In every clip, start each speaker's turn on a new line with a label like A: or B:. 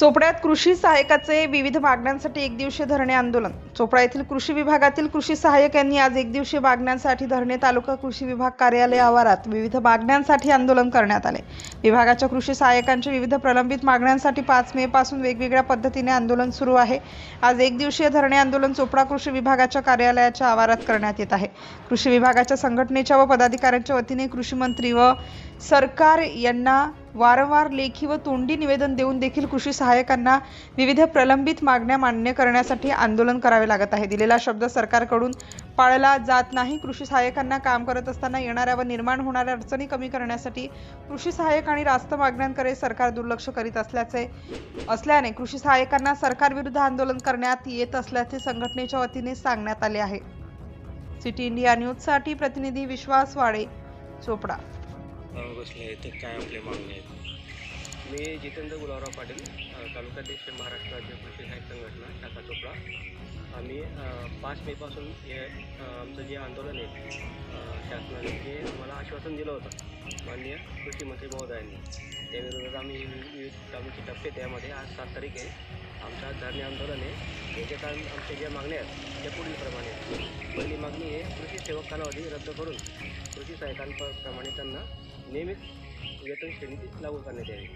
A: चोपड्यात कृषी सहाय्यकाचे विविध मागण्यांसाठी एक दिवशीय धरणे आंदोलन. चोपडा येथील कृषी विभागातील कृषी सहाय्यक यांनी आज एक दिवसीय मागण्यांसाठी धरणे तालुका कृषी विभाग कार्यालय आवारात विविध मागण्यांसाठी आंदोलन करण्यात आले. विभागाच्या कृषी सहाय्यकांच्या विविध प्रलंबित मागण्यांसाठी पाच मे पासून वेगवेगळ्या पद्धतीने आंदोलन सुरू आहे. आज एक दिवसीय धरणे आंदोलन चोपडा कृषी विभागाच्या कार्यालयाच्या आवारात करण्यात येत आहे. कृषी विभागाच्या संघटनेच्या व पदाधिकाऱ्यांच्या वतीने कृषी मंत्री व सरकार यांना वारंवार लेखी व तोंडी निवेदन देऊन देखील कृषी सहाय्यकांना विविध प्रलंबित मागण्या मान्य करण्यासाठी आंदोलन करावे लागत आहे. दिलेला शब्द सरकारकडून पाळला जात नाही. कृषी सहाय्यकांना काम करत असताना येणाऱ्या व निर्माण होणाऱ्या अडचणी कमी करण्यासाठी कृषी सहाय्यक आणि रास्त मागण्यांकडे सरकार दुर्लक्ष करीत असल्याचे असल्याने कृषी सहाय्यकांना सरकारविरुद्ध आंदोलन करण्यात येत असल्याचे संघटनेच्या वतीने सांगण्यात आले आहे. सिटी इंडिया न्यूजसाठी प्रतिनिधी विश्वास वाडे चोपडा.
B: बसले आहेत. तर काय आपले मागण्या आहेत?
C: मी जितेंद्र गुलावराव पाटील तालुकाध्यक्ष महाराष्ट्र राज्य कृषी साहित्य संघटना शाखा चोपडा. आम्ही पाच मेपासून हे आमचं जे आंदोलन आहे शासनाने ते आम्हाला आश्वासन दिलं होतं माननीय कृषी मंत्री महोदयांनी. त्याविरोधात आम्ही विविध आमचे टप्पे त्यामध्ये आज सात तारीख आहे. आमचं आज धरणे आंदोलन आहे. याच्यात आम- आमच्या ज्या मागण्या आहेत त्या पुढीलप्रमाणे आहेत. पहिली मागणी आहे कृषी सेवक कालावधी रद्द करून कृषी सहाय्यकांप्रमाणे त्यांना नियमित वेतन श्रेणी लागू करण्यात यावी.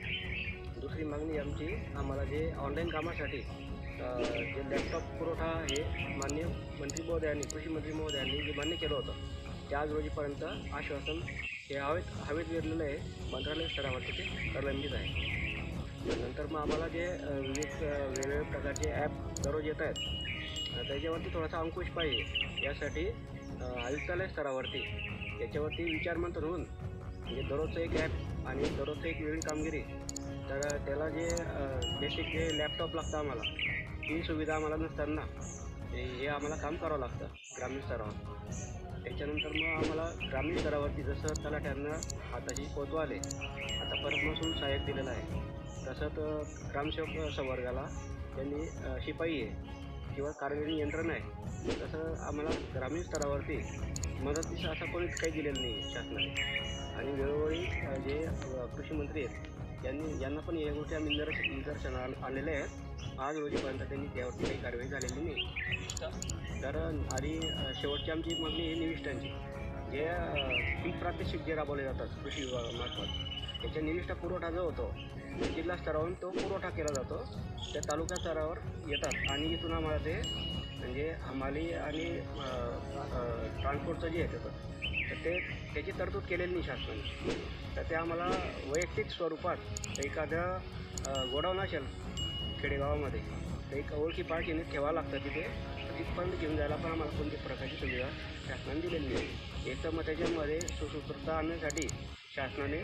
C: दुसरी मागणी आमची आम्हाला जे ऑनलाईन कामासाठी जे लॅपटॉप पुरवठा हे मान्य मंत्री महोदयांनी कृषी मंत्री महोदयांनी जे मान्य केलं होतं ते आज रोजीपर्यंत आश्वासन हे हवेत हवेत गेलेलं आहे. मंत्रालय स्तरावरती ते प्रलंबित आहे. नंतर मग आम्हाला जे विविध वेगवेगळ्या प्रकारचे ॲप दररोज येत आहेत त्याच्यावरती थोडासा अंकुश पाहिजे. यासाठी आयुक्तालय स्तरावरती त्याच्यावरती विचारमंथन होऊन म्हणजे दररोजचं एक ॲप आणि दररोजचं एक वेगळी कामगिरी. तर त्याला जे बेसिक जे लॅपटॉप लागतं आम्हाला ती सुविधा आम्हाला नसताना हे हे आम्हाला काम करावं लागतं ग्रामीण स्तरावर. त्याच्यानंतर मग आम्हाला ग्रामीण स्तरावरती जसं तलाठ्यांना हाताशी पोतवा आले आता परत महसूल सहाय्यक दिलेलं आहे. तसंच ग्रामसेवक संवर्गाला त्यांनी शिपाई आहे किंवा कार्यकारी यंत्रणा आहे. तसं आम्हाला ग्रामीण स्तरावरती मदतीचं असं कोणीच काही दिलेलं नाही शासनाने. आणि वेळोवेळी जे कृषी मंत्री आहेत त्यांनी यांना पण या गोष्टी आम्ही निदर्श निदर्शन आलेल्या आहेत. आज रोजीपर्यंत त्यांनी त्यावरती काही कारवाई झालेली नाही. तर आणि शेवटची आमची मागणी आहे निविष्ठांची. जे पीक प्रात्यक्षिक जे राबवले जातात कृषी विभागामार्फत त्याच्या निविष्ठा पुरवठा जो होतो जिल्हा स्तरावरून तो पुरवठा केला जातो. त्या तालुका स्तरावर येतात. आणि इथून आम्हाला ते म्हणजे हमाली आणि ट्रान्सपोर्टचं जे आहे त्याचं तर ते त्याची तरतूद केलेली नाही शासनाने. तर ते आम्हाला वैयक्तिक स्वरूपात एखादं गोडाऊन असेल खेडेगावामध्ये तर एक ओळखी पाळखीने ठेवावं लागतं तिथे तिथपर्यंत घेऊन जायला पण आम्हाला कोणती प्रकारची सुविधा शासनाने दिलेली नाही. एक तर मग त्याच्यामध्ये सुसूत्रता आणण्यासाठी शासनाने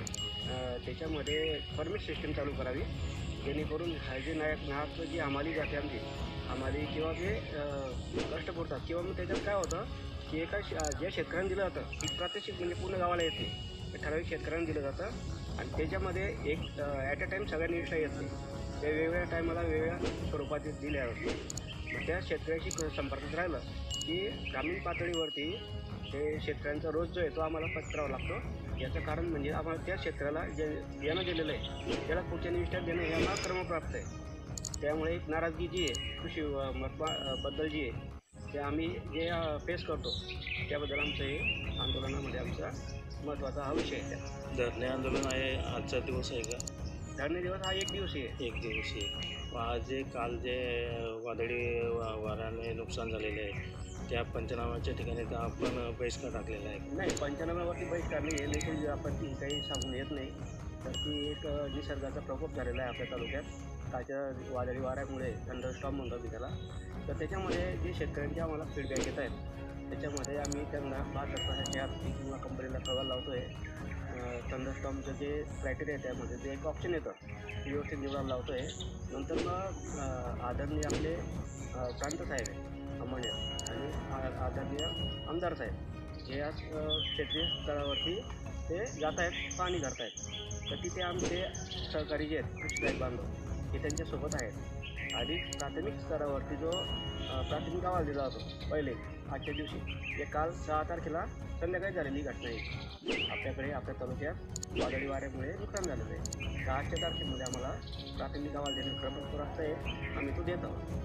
C: त्याच्यामध्ये परमिट सिस्टीम चालू करावी. जेणेकरून हा जे नायक जी हमाली जाते आमची हमाली किंवा जे कष्ट पडतात किंवा मग त्याच्यात काय होतं की एका ज्या शेतकऱ्यांना दिलं जातं ती प्रात्यक्षिक म्हणजे पूर्ण गावाला येते. ते ठराविक शेतकऱ्यांना दिलं जातं. आणि त्याच्यामध्ये एक ॲट अ टाईम सगळ्या निष्ठा येत नाही ते वेगवेगळ्या टायमाला वेगवेगळ्या स्वरूपात दिल्या जाते त्या शेतकऱ्याशी संपर्कात राहिलं की ग्रामीण पातळीवरती ते शेतकऱ्यांचा रोज जो आहे तो आम्हाला पत्रावा लागतो. याचं कारण म्हणजे आम्हाला त्या शेतकऱ्याला जे बियाणं दिलेलं आहे त्याला पुढच्या निविष्ठात देणं हे आम्हाला क्रमप्राप्त आहे. त्यामुळे एक नाराजगी जी आहे कृषी अ, महत्वा अ, बद्दल जी आहे ते आम्ही जे फेस करतो त्याबद्दल आमचं हे आंदोलनामध्ये आमचा महत्त्वाचा हा विषय आहे
B: धरणे आंदोलन आहे आजचा दिवस आहे का?
C: धरणे दिवस हा एक दिवसीय आहे.
B: एक दिवशी व आज जे काल जे वादळी वा- वाऱ्याने नुकसान झालेले आहे त्या पंचनाम्याच्या ठिकाणी तर आपण बहिष्कार टाकलेला आहे.
C: नाही पंचनाम्यावरती बहिष्कार नाही आहे आपण ती काही सांगून येत नाही. तर ती एक निसर्गाचा प्रकोप झालेला आहे आपल्या तालुक्यात. कालच्या वादळी वाऱ्यामुळे थंडरस्टॉम म्हणतो मी त्याला. तर त्याच्यामध्ये जे शेतकऱ्यांचे आम्हाला फीडबॅक येत आहेत त्याच्यामध्ये आम्ही त्यांना बहात्तर तासाच्या आरती लावतो आहे थंडरस्टॉमचं जे क्रायटेरिया आहे त्यामध्ये जे एक ऑप्शन येतं ते व्यवस्थित निवडायला लावतो आहे नंतर मग आदरणीय आपले प्रांत साहेब आहे अमण्य आणि आदरणीय आमदार साहेब. हे आज क्षेत्रीय स्तरावरती ते जात आहेत पाणी करत आहेत. तर तिथे आमचे सहकारी जे आहेत कृषी साहेब बांधव हे त्यांच्यासोबत आहेत. आणि प्राथमिक स्तरावरती जो प्राथमिक अहवाल दिला जातो पहिले आजच्या दिवशी हे काल सहा तारखेला संध्याकाळी झालेली घटना आहे. आपल्याकडे आपल्या तालुक्यात वादळी वाऱ्यामुळे नुकसान झालेलं आहे. सहाच्या तारखेमध्ये आम्हाला प्राथमिक अहवाल क्रमांक खरं आहे. आम्ही तो देत आहोत.